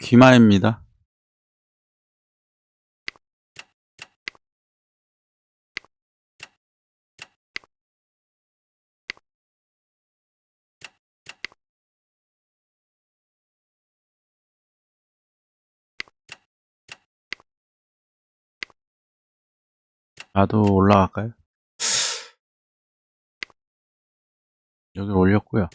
귀마입니다. 나도 올라갈까요? 여기 올렸고요.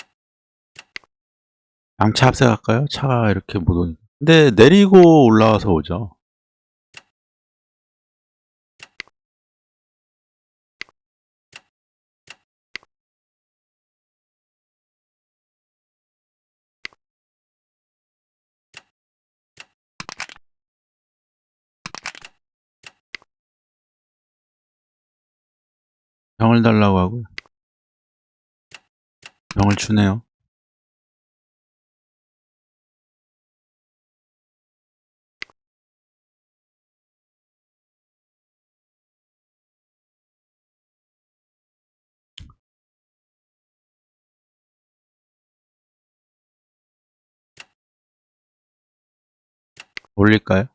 양차 합색할까요? 차가 이렇게 못 오니까. 근데 내리고 올라와서 오죠. 병을 달라고 하고요. 병을 주네요. 올릴까요?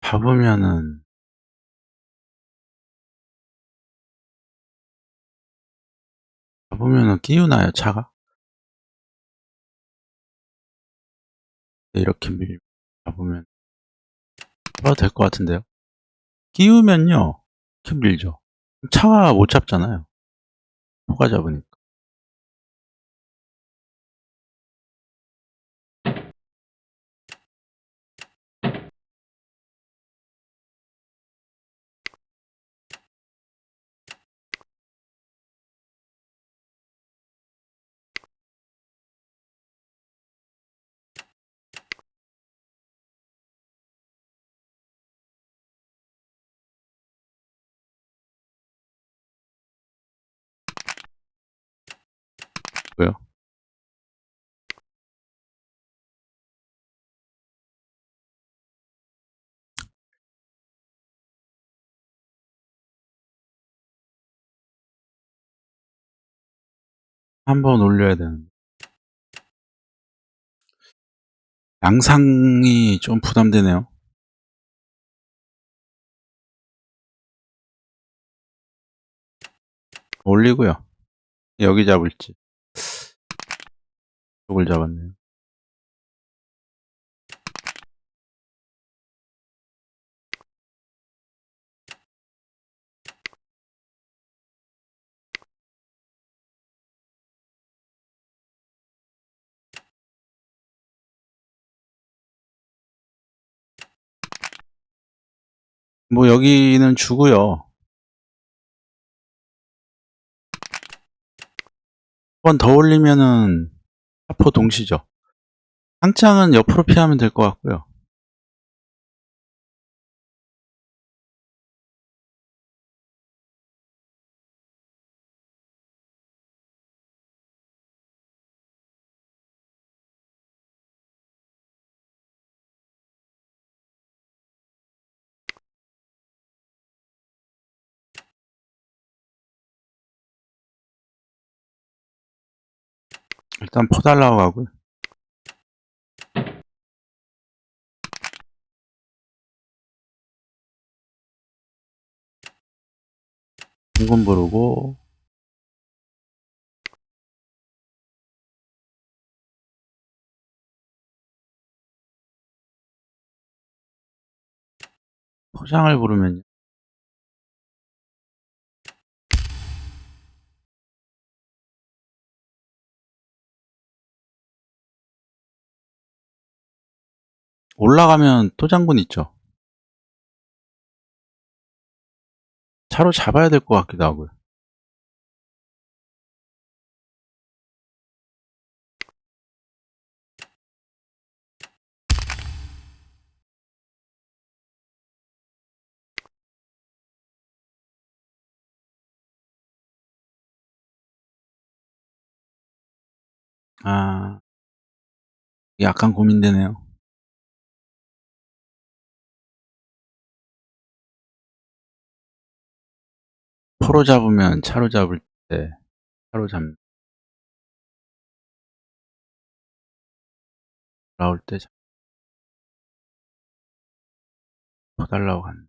잡으면은 잡으면은 끼우나요 차가? 이렇게 밀 잡으면 잡아도 될 것 같은데요? 끼우면요 이렇게 밀죠. 차가 못 잡잖아요. 포가 잡으니까. 한번 올려야 되는데. 양상이 좀 부담되네요. 올리고요. 여기 잡을지. 이걸 잡았네요. 뭐 여기는 주고요. 한 번 더 올리면은 사포 동시죠. 상장은 옆으로 피하면 될 것 같고요. 일단 퍼달라고 하고요. 공군 부르고 포장을 부르면 올라가면 또 장군 있죠. 차로 잡아야 될 것 같기도 하고요. 아, 약간 고민되네요. 포로 잡으면 차로 잡을 때 차로 잡 나올 때 잡- 더 달라고 한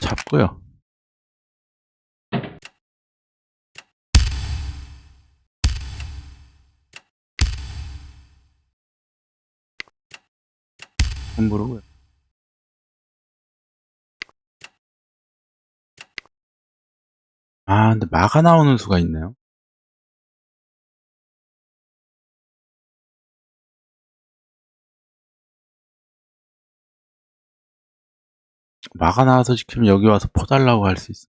잡고요. 공부로 아, 근데 마가 나오는 수가 있네요. 마가 나와서 지키면 여기 와서 포 달라고 할 수 있어.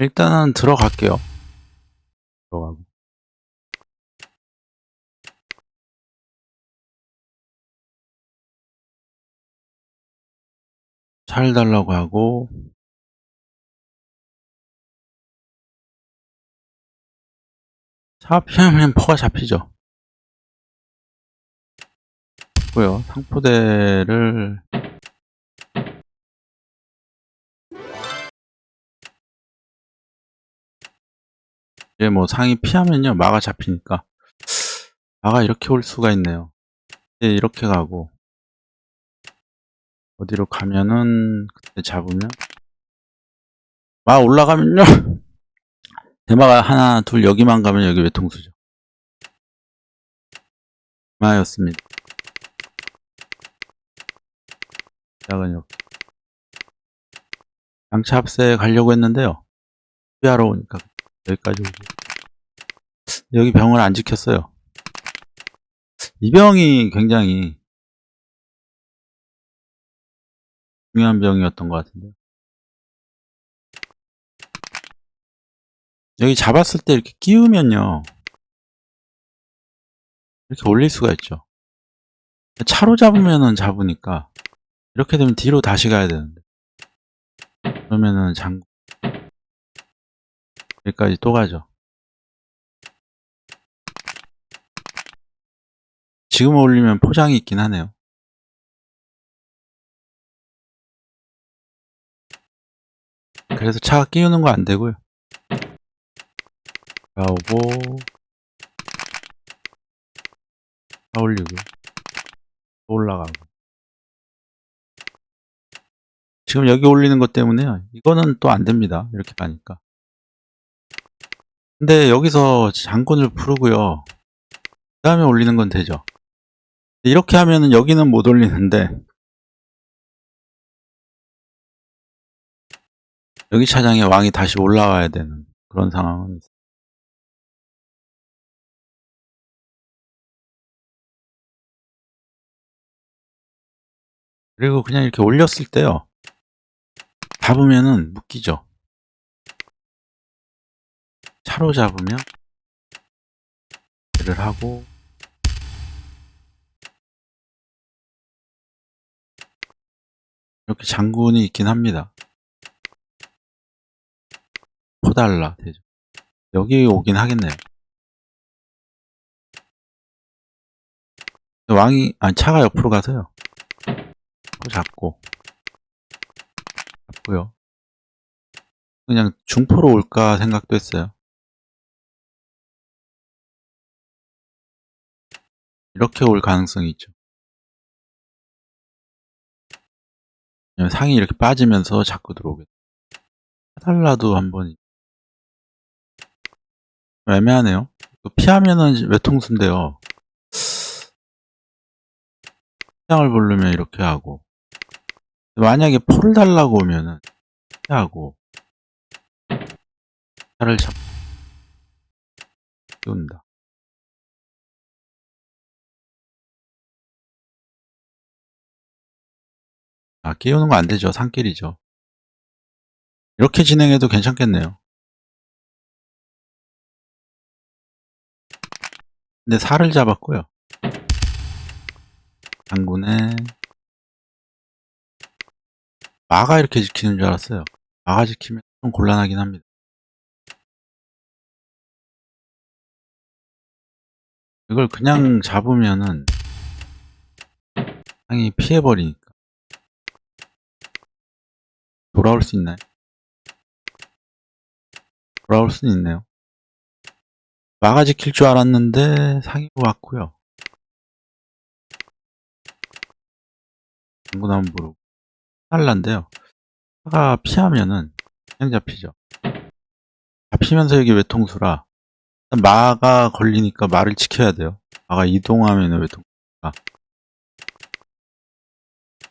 일단은 들어갈게요. 들어가고. 잘 달라고 하고 잡히면 포가 잡히죠. 고요 상포대를 이제 뭐 상이 피하면요 마가 잡히니까 마가 이렇게 올 수가 있네요. 이제 이렇게 가고 어디로 가면은 그때 잡으면 마 올라가면요 대마가 하나 둘 여기만 가면 여기 외통수죠. 마였습니다. 시작은 이렇게 양차 합세 가려고 했는데요. 피하러 오니까 여기까지 오고 여기 병을 안 지켰어요. 이 병이 굉장히 중요한 병이었던 것 같은데요. 여기 잡았을 때 이렇게 끼우면요. 이렇게 올릴 수가 있죠. 차로 잡으면은 잡으니까 이렇게 되면 뒤로 다시 가야 되는데 그러면은 장 여기까지 또 가죠. 지금 올리면 포장이 있긴 하네요. 그래서 차가 끼우는 거 안 되고요. 나오고 차 올리고 또 올라가고 지금 여기 올리는 것 때문에요. 이거는 또 안 됩니다. 이렇게 가니까. 근데 여기서 장군을 부르고요. 그 다음에 올리는 건 되죠. 이렇게 하면은 여기는 못 올리는데 여기 차장에 왕이 다시 올라와야 되는 그런 상황은 있어요. 그리고 그냥 이렇게 올렸을 때요. 잡으면은 묶이죠. 차로 잡으면 얘를 하고 이렇게 장군이 있긴 합니다. 포달라 되죠. 여기 오긴 하겠네요. 왕이 아니 차가 옆으로 가서요. 또 잡고 잡고요. 그냥 중포로 올까 생각도 했어요. 이렇게 올 가능성이 있죠. 상이 이렇게 빠지면서 자꾸 들어오게. 해달라도 한번 애매하네요. 피하면은 외통수인데요. 시장을 보려면 이렇게 하고 만약에 포를 달라고 오면은 피하고 차를 잡 띄운다. 아, 끼우는 거 안 되죠. 산길이죠. 이렇게 진행해도 괜찮겠네요. 근데 살을 잡았고요. 장군에 마가 이렇게 지키는 줄 알았어요. 마가 지키면 좀 곤란하긴 합니다. 이걸 그냥 잡으면은 상이 피해버리니까 돌아올 수 있나요? 돌아올 수는 있네요. 마가 지킬 줄 알았는데 상이 왔고요. 장군함부로 살란데요. 사가 피하면은 그냥 잡히죠. 잡히면서 여기 외통수라 마가 걸리니까 마를 지켜야 돼요. 마가 이동하면 외통수가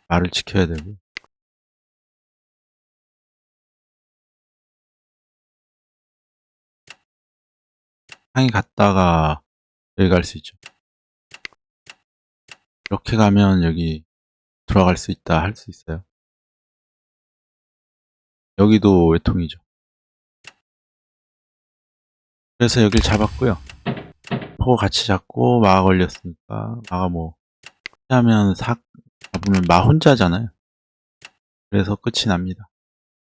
마를 지켜야 되고 상이 갔다가 여기 갈 수 있죠. 이렇게 가면 여기 들어갈 수 있다 할 수 있어요. 여기도 외통이죠. 그래서 여길 잡았고요. 포고 같이 잡고 마가 걸렸으니까 마가 뭐 하면 삭 잡으면 마 혼자잖아요. 그래서 끝이 납니다.